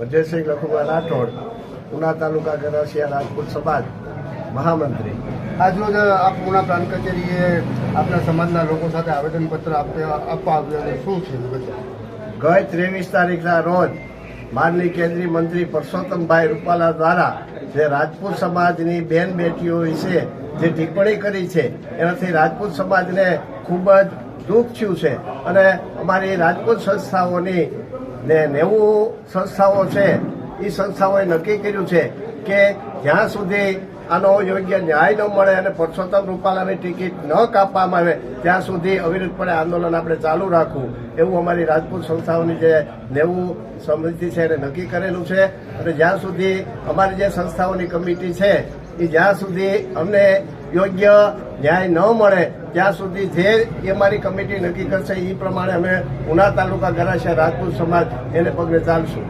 વજયસિંહ લખુભા રાઠોડ ઉના તાલુકા ગરાસિયા રાજપૂત સમાજ મહામંત્રી. આજરોજ આપ ઉના પ્રાંત કચેરીએ આપના સમાજના લોકો સાથે આવેદનપત્ર આપવા આવ્યું અને શું છે ગઈ ત્રેવીસ તારીખના રોજ માનની કેન્દ્રીય મંત્રી પરસોત્તમભાઈ રૂપાલા દ્વારા જે રાજપૂત સમાજની બેન બેટીઓ વિશે જે ટિપ્પણી કરી છે એનાથી રાજપૂત સમાજને ખૂબ જ દુઃખ થયું છે. અને અમારી રાજપૂત સંસ્થાઓની ને નેવું સંસ્થાઓ છે એ સંસ્થાઓએ નક્કી કર્યું છે કે જ્યાં સુધી આનો યોગ્ય ન્યાય ન મળે અને પરસોત્તમ રૂપાલાની ટિકિટ ન કાપવામાં આવે, ત્યાં સુધી અવિરતપણે આંદોલન આપણે ચાલુ રાખવું. એવું અમારી રાજપૂત સંસ્થાઓની જે નેવું સમિતિ છે એને નક્કી કરેલું છે. અને જ્યાં સુધી અમારી જે સંસ્થાઓની કમિટી છે એ જ્યાં સુધી અમને યોગ્ય ન્યાય ન મળે, ત્યાં સુધી જે એ મારી કમિટી નક્કી કરશે એ પ્રમાણે અમે ઉના તાલુકા ગરાશે રાજપૂત સમાજ એને પગલે ચાલશું.